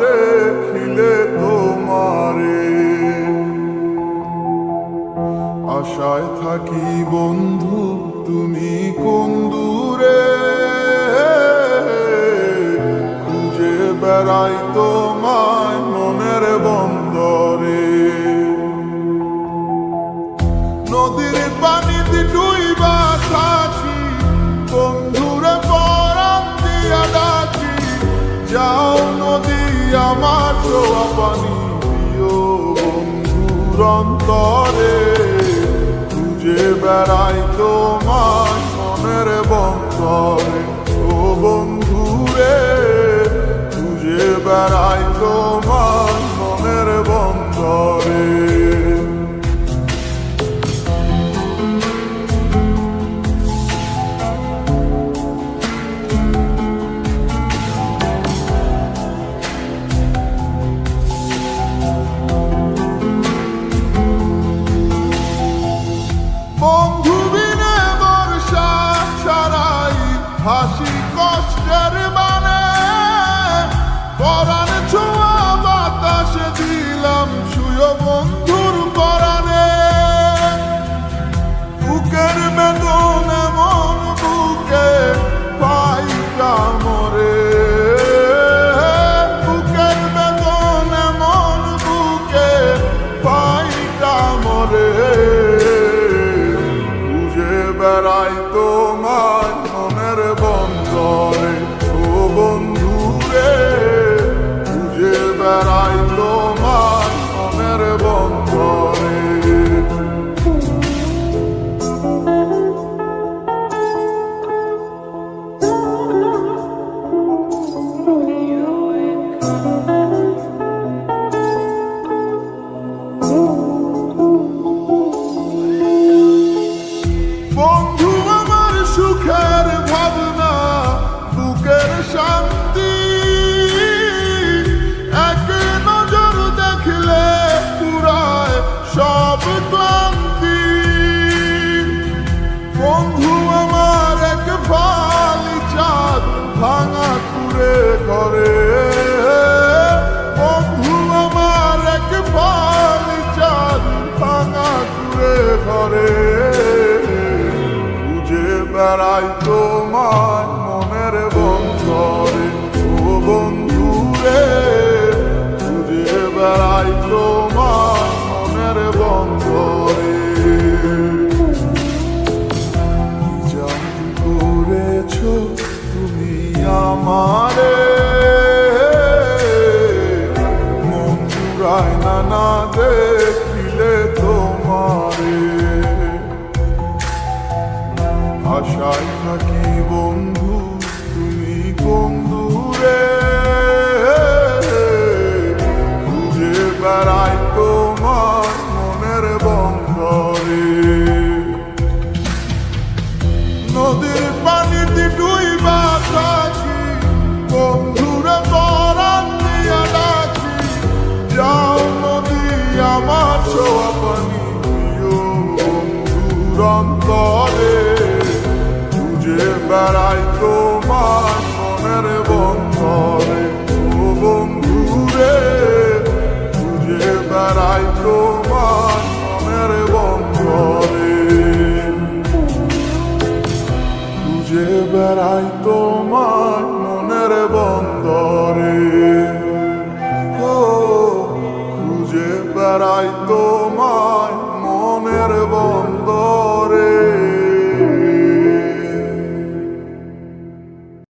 দেখিলে তোমারে। আশায় থাকি বন্ধু, তুমি কোন দূরে? খুঁজে বেড়াই তোমায় মনের বন্দরে। নদীর পানি দুই বাছি বন্ধুরে পরাম দিয়া ডাকি, যাও আমার ছোয়া পানি দিও বন্ধুর অন্তরে খুঁজে বেড়াই তোমার মনের বন্দরে হাসি কষ্টের মানে পরাণ ছোঁয়া বাতাসে দিলাম শুয় বন্ধুর পরাণে। বুকের বেদন এমন বুকে পাই কামরে বুকের বেদন এমন বুকে পাই কামরে খুঁজে বেড়াই করে খুঁজে বেড়াই তোমার মনের বন্ধরে। ও বন্ধু রে খুঁজে বেড়াই তোমার মনের বন্ধরে। করেছ তুমি আমারে। মন জুড়ায় না বেড়াই তোমার মনের বন্দরে। ও খুঁজে বেড়াই তোমার মনের বন্দর।